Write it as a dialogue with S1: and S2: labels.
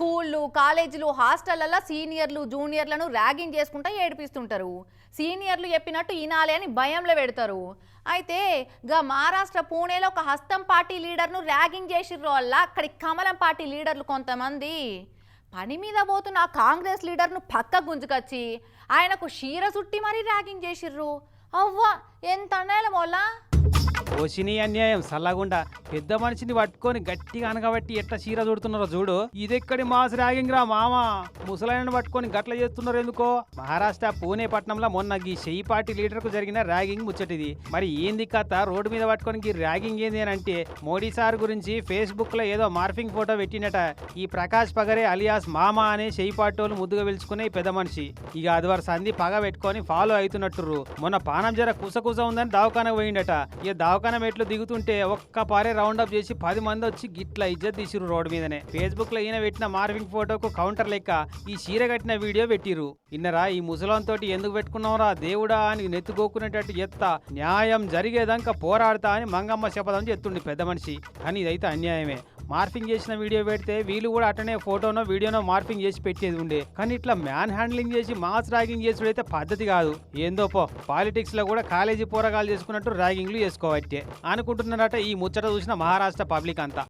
S1: స్కూళ్ళు కాలేజీలు హాస్టళ్ళలో సీనియర్లు జూనియర్లను ర్యాగింగ్ చేసుకుంటా ఏడిపిస్తుంటారు. సీనియర్లు చెప్పినట్టు ఈనాలే అని భయంలో పెడతారు. అయితే గా మహారాష్ట్ర పూణేలో ఒక హస్తం పార్టీ లీడర్ను ర్యాగింగ్ చేసిర్రు వల్ల అక్కడి కమలం పార్టీ లీడర్లు కొంతమంది. పని మీద పోతున్న ఆ కాంగ్రెస్ లీడర్ను పక్క గుంజుకొచ్చి ఆయనకు షీర చుట్టి మరీ ర్యాగింగ్ చేసిర్రు. అవ్వా ఎంత అన్యాయం వల్ల
S2: ఓసిని అన్యాయం సల్లగుండా పెద్ద మనిషిని పట్టుకొని గట్టిగా అనగబట్టి ఎట్ట చీర చూడుతున్నారో చూడు. ఇదెక్కడి మాస్ ర్యాగింగ్ రా మామ? ముసలాయనను పట్టుకొని గట్ల చేస్తున్నారు ఎందుకో మహారాష్ట్ర పూణే పట్టణంలో మొన్న ఈ షెయి పార్టీ లీడర్కు జరిగిన ర్యాగింగ్ ముచ్చటిది. మరి ఏంది కథ? రోడ్డు మీద పట్టుకొని ర్యాగింగ్ ఏంది అని అంటే మోడీ సార్ గురించి ఫేస్బుక్లో ఏదో మార్ఫింగ్ ఫోటో పెట్టినట ఈ ప్రకాష్ పగరే అలియాస్ మామ అనే షెయి పార్టీ వాళ్ళు ముద్దుగా పిలుచుకునే పెద్ద మనిషి. ఇక అదివారు సంధి పగ పెట్టుకొని ఫాలో అవుతున్నట్టు మొన్న పానం జర కుసకుస ఉందని దావకానకు పోయిండట. ఇక పక్కన మెట్లు దిగుతుంటే ఒక్క పారే రౌండప్ చేసి పది మంది వచ్చి గిట్ల ఇజ్జత్ తీసిరు రోడ్డు మీదనే. ఫేస్బుక్లో ఈయన పెట్టిన మార్వింగ్ ఫోటోకు కౌంటర్ లెక్క ఈ చీర కట్టిన వీడియో పెట్టిరు ఇన్నరా ఈ ముసలం తోటి ఎందుకు పెట్టుకున్నావురా? దేవుడా అని నెత్తుకోకునేటట్టు ఎత్తా న్యాయం జరిగేదాకా పోరాడతా అని మంగమ్మ శపథం చెప్తుండే పెద్ద మనిషి. కానీ ఇదైతే అన్యాయమే. మార్ఫింగ్ చేసిన వీడియో పెడితే వీళ్ళు కూడా అటనే ఫోటోనో వీడియోనో మార్ఫింగ్ చేసి పెట్టేది ఉండే. కానీ ఇట్లా మ్యాన్ హ్యాండ్లింగ్ చేసి మాస్ ర్యాగింగ్ చేసుడైతే పద్ధతి కాదు. ఏందో పో పాలిటిక్స్లో కూడా కాలేజీ పోరగాలు చేసుకున్నట్టు ర్యాగింగ్లు చేసుకోవట్టే అనుకుంటున్నారట ఈ ముచ్చట చూసిన మహారాష్ట్ర పబ్లిక్ అంతా.